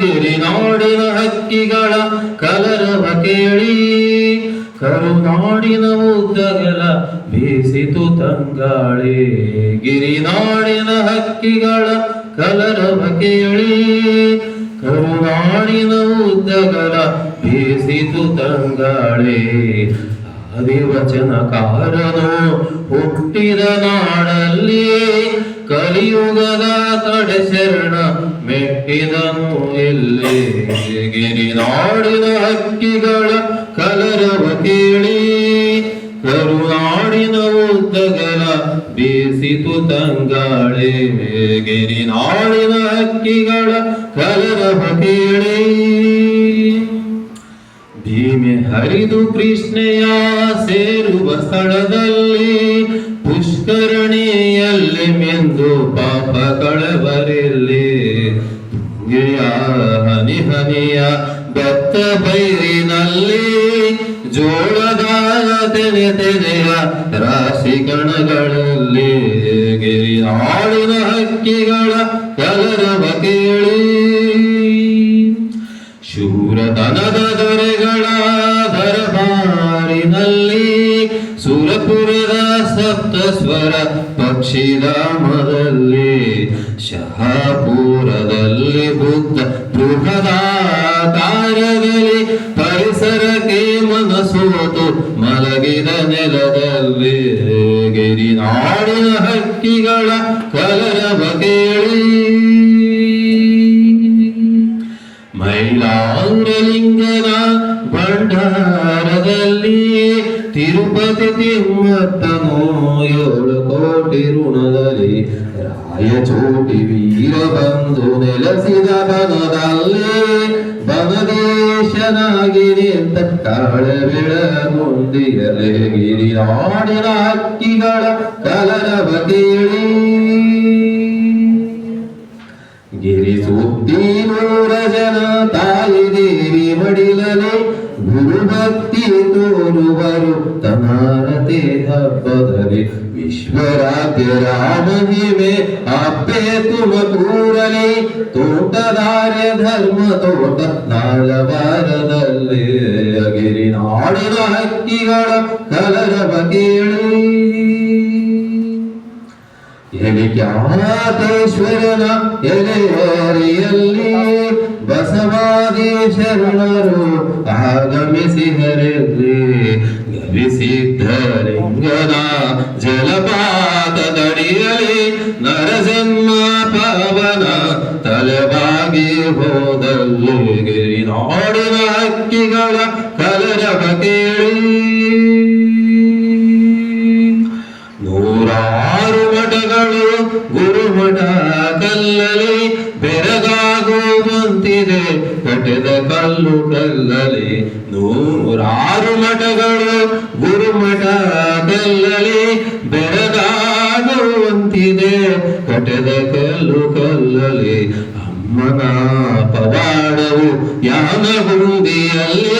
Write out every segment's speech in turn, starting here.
ಗಿರಿನಾಡಿನ ಹಕ್ಕಿಗಳ ಕಲರವ ಕೇಳಿ ಕರುನಾಡಿನ ಉದ್ದಗಳ ಬೀಸಿತು ತಂಗಾಳಿ. ಗಿರಿನಾಡಿನ ಹಕ್ಕಿಗಳ ಕಲರವ ಕೇಳಿ ಕರುನಾಡಿನ ಉದ್ದಗಳ ಬೀಸಿತು ತಂಗಾಳಿ. ಆದಿವಚನಕಾರನು ಹುಟ್ಟಿದ ನಾಡಲ್ಲಿ ಕಲಿಯುಗದ ತಡೆ ಶರಣ ಮೆಟ್ಟಿದನು ಇಲ್ಲಿ ಗಿರಿನಾಡಿನ ಹಕ್ಕಿಗಳ ಕಲರವ ಕೇಳಿ, ಕರುನಾಡಿನ ಉದ್ದಗಲ ಬೀಸಿತು ತಂಗಾಳೆ. ಗಿರಿನಾಡಿನ ಹಕ್ಕಿಗಳ ಕಲರವ ಕೇಳಿ. ಹರಿದು ಕೃಷ್ಣೆಯ ಸೇರುವ ಸ್ಥಳದಲ್ಲಿ ಪುಷ್ಕರಣಿಯಲ್ಲಿ ಮೆಂದು ಪಾಪ ಕಳವರಿಲ್ಲಿ ಹನಿ ಹನಿಯ ಬೆತ್ತ ಬೈರಿನಲ್ಲಿ ಜೋಳದ ತೆನೆ ತೆನೆಯ ರಾಶಿ ಕಣಗಳಲ್ಲಿ. ಗಿರಿಯಾಳಿನ ಹಕ್ಕಿಗಳ ಕಲರವ ಕೇಳಿ. ಶೂರತನದ ದೊರೆಗಳ ದರಬಾರಿನಲ್ಲಿ ಸುರಪುರದ ಸಪ್ತ ಸ್ವರ ಪಕ್ಷಿಧಾಮದಲ್ಲಿ ಶಹಾಪುರದಲ್ಲಿ ಬುದ್ಧ ಬೃಹದಾಕಾರದಲ್ಲಿ ಪರಿಸರಕ್ಕೆ ಮನಸೋತು ಮಲಗಿದ ನೆಲದಲ್ಲಿ ಗಿರಿನಾಡಿನ ಹಕ್ಕಿಗಳ ಕಲರವ ಮೈಲಾಂಗಲಿಂಗನ ಭಂಡಾರದಲ್ಲಿ ತಿರುಪತಿ ತಿಮ್ಮಪ್ಪನು ಏಳು ಕೋಟಿ ಋಣದಲ್ಲಿ ರಾಯಚೋಟಿ ವೀರ ಬಂದು ನೆಲೆಸಿದ ಬನದಲ್ಲಿ ಬನದೇಶನಾಗಿ ನಿಂತ ಕಾಳೆ ಬೆಳಗುಂದಿಯಲೆ ಗಿರಿಯಾಡಿನ ಹಕ್ಕಿಗಳ ಕಲರವ ಕೇಳಿ. ಗಿರಿ ಸುದ್ದಿ ಗುರು ಭಕ್ತಿ ತೋರುವರು ತಮಾರತೆ ಹಬ್ಬದಲ್ಲಿ ವಿಶ್ವರಾಜ್ಯ ರಾಮಹಿಮೆ ಅಪ್ಪೆ ತುಮಕೂರಲಿ ತೋಟದಾರ್ಯ ಧರ್ಮ ತೋಟ ನಾಳವಾರದಲ್ಲಿ ಗಿರಿ ನಾಡಿನ ಹಕ್ಕಿಗಳ ಕಲರವ ಕೇಳಿ ಎಲಿಕ್ಯಾತೇಶ್ವರನ ಎಲೆಯರಿಯಲ್ಲಿ ಬಸವಾದಿ ಶರಣರು ಆಗಮಿಸಿದರಲ್ಲಿ ಗವಿಸಿದ್ಧಲಿಂಗನ ಜಲಪಾತದಡಿಯಲಿ ನರಸಿಂಹ ಪವನ ತಲೆಬಾಗಿ ಹೋದಲ್ಲಿ. ಗಿರಿನಾಡಿನ ಹಕ್ಕಿಗಳ ಕಲರವ ಕೇಳಿ ನೂರಾರು ಮಠಗಳು ಗುರುಮಠ ಕಲ್ಲಲಿ, ಬೆರಗಾಗುವಂತಿದೆ. ಕಟ್ಟದ ಕಲ್ಲು ಕಲ್ಲಲಿ, ನೂರಾರು ಮಠಗಳು ಗುರುಮಠ ಕಲ್ಲಲಿ, ಬೆರಗಾಗುವಂತಿದೆ. ಕಟ್ಟದ ಕಲ್ಲು ಕಲ್ಲಲಿ, ಅಮ್ಮನ ಪವಾಡವು ಯಾನಗುಂದಿಯಲ್ಲಿ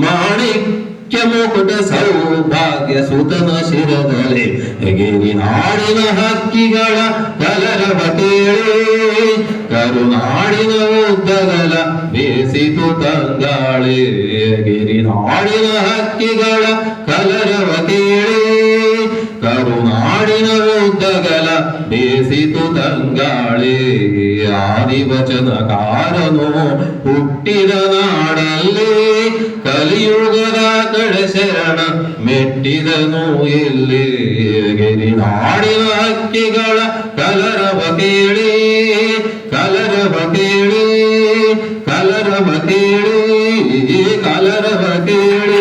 ಮಾಣಿಕ್ಯ ಮುಕುಟ ಸೌಭಾಗ್ಯ ಸುತನ ಶಿರದಲ್ಲಿ ಗಿರಿ ನಾಡಿನ ಹಕ್ಕಿಗಳ ಕಲರವ ಕೇಳಿ ಕರುನಾಡಿನ ಉದ್ದಗಲ ಬೇಸಿತು ತಂಗಾಳಿ. ಗಿರಿ ನಾಡಿನ ಹಕ್ಕಿಗಳ ಕಲರವ ತಂಗಾಳಿ ಆದಿವಚನಕಾರನು ಹುಟ್ಟಿದ ನಾಡಲ್ಲಿ ಕಲಿಯುಗದ ಕಡೆ ಶರಣ ಮೆಟ್ಟಿದನು ಇಲ್ಲಿ. ಗಿರಿ ನಾಡಿನ ಹಕ್ಕಿಗಳ ಕಲರವ ಕೇಳಿ ಕಲರವ ಕೇಳಿ ಕಲರವ ಕೇಳಿ ಕಲರವ ಕೇಳಿ